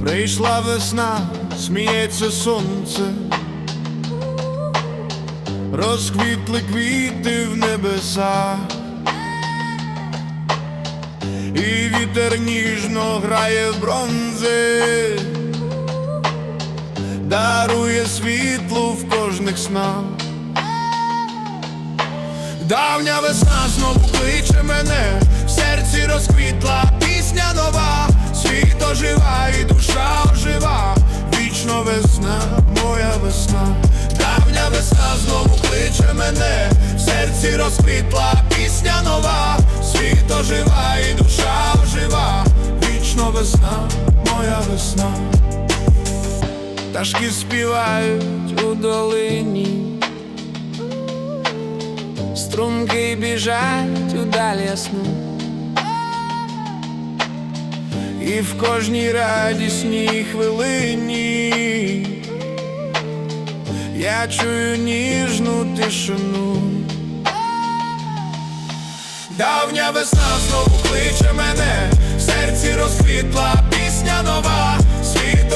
Прийшла весна, сміється сонце, розквітли квіти в небесах, і вітер ніжно грає в бронзи, дарує світло в кожних снах. Давня весна знову кличе мене, в серці розквітла серці розквітла пісня нова, світ ожива і душа ожива, вічно весна, моя весна. Пташки співають у долині. Струмки біжать у даль ясну І в кожній радісній хвилині Я чую ніжну тишину Давня весна знову кличе мене, в серці розквітла пісня нова, світ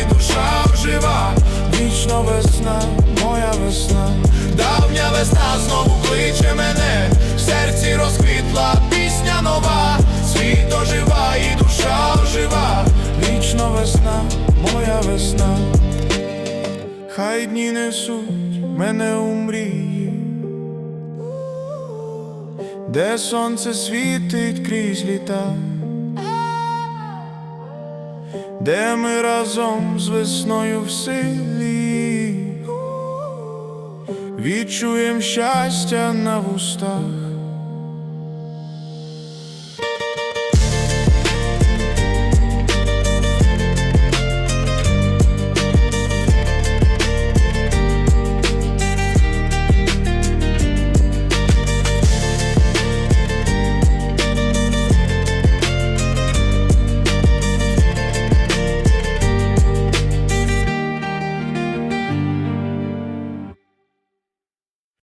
і душа ожива, вічно весна, моя весна, давня весна знову кличе мене, в серці розквітла пісня нова, світ і душа ожива, вічно весна, моя весна, хай дні несуть мене у де сонце світить крізь літа, де ми разом з весною в силі відчуєм щастя на вустах.